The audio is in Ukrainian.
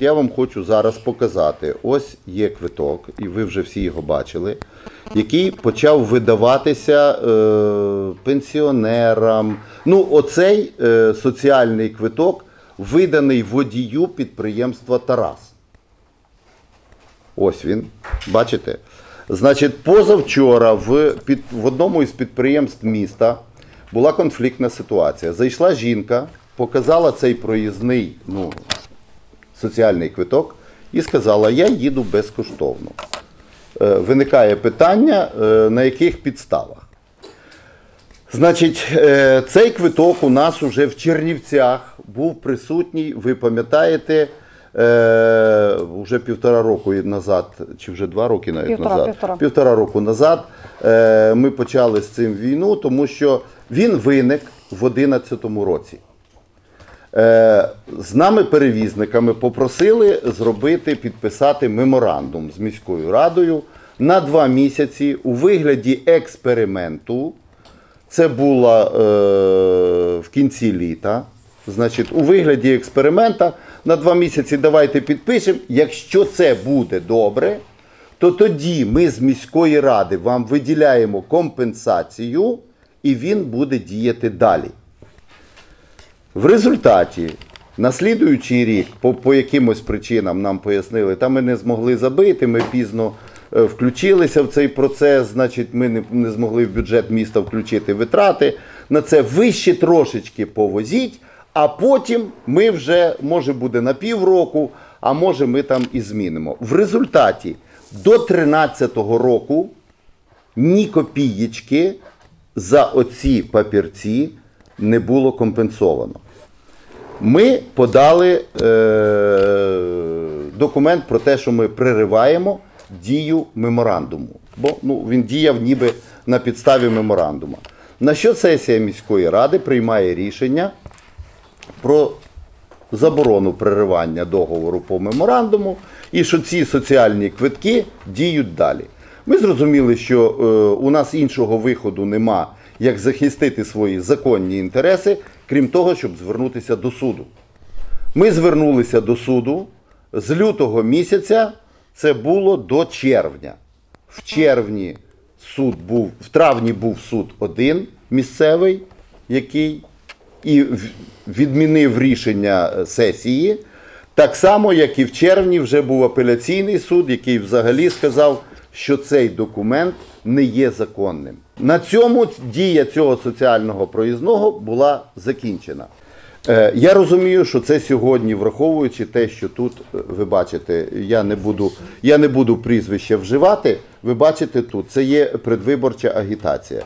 Я вам хочу зараз показати. Ось є квиток, і ви вже всі його бачили, який почав видаватися е, пенсіонерам. Ну, оцей е, соціальний квиток виданий водію підприємства Тарас. Ось він. Бачите? Значить, позавчора в, під, в одному із підприємств міста була конфліктна ситуація. Зайшла жінка, показала цей проїзний ну, соціальний квиток і сказала: Я їду безкоштовно. Е, Виникає питання, е, на яких підставах. Значить, е, цей квиток у нас уже в Чернівцях був присутній, ви пам'ятаєте, вже півтора року назад, чи вже два роки навіть Півтора, назад. півтора. півтора року назад ми почали з цим війну, тому що він виник в 2011 році. Е, З нами, перевізниками, попросили зробити, підписати меморандум з міською радою на два місяці у вигляді експерименту. Це було е, в кінці літа. Значить, у вигляді експеримента на два місяці давайте підпишемо. Якщо це буде добре, то тоді ми з міської ради вам виділяємо компенсацію, і він буде діяти далі. В результаті, на слідуючий рік, по, по якимось причинам нам пояснили, та ми не змогли забити, ми пізно е, включилися в цей процес, значить, ми не, не змогли в бюджет міста включити витрати. На це ви ще трошечки повозіть, а потім ми вже, може, буде на півроку, а може, ми там і змінимо. В результаті до 2013 року ні копієчки за оці папірці не було компенсовано. Ми подали е, документ про те, що ми пририваємо дію меморандуму. Бо ну, він діяв ніби на підставі меморандуму. На що сесія міської ради приймає рішення про заборону переривання договору по меморандуму і що ці соціальні квитки діють далі. Ми зрозуміли, що е, у нас іншого виходу нема, як захистити свої законні інтереси, крім того, щоб звернутися до суду. Ми звернулися до суду з лютого місяця, це було до червня. В червні суд був, в травні був суд один місцевий, який і відмінив рішення е, сесії. Так само, як і в червні вже був апеляційний суд, який взагалі сказав, що цей документ не є законним. На цьому дія цього соціального проїзного була закінчена. Е, Я розумію, що це сьогодні, враховуючи те, що тут е, ви бачите, я не буду, я не буду прізвище вживати. Ви бачите тут, це є предвиборча агітація.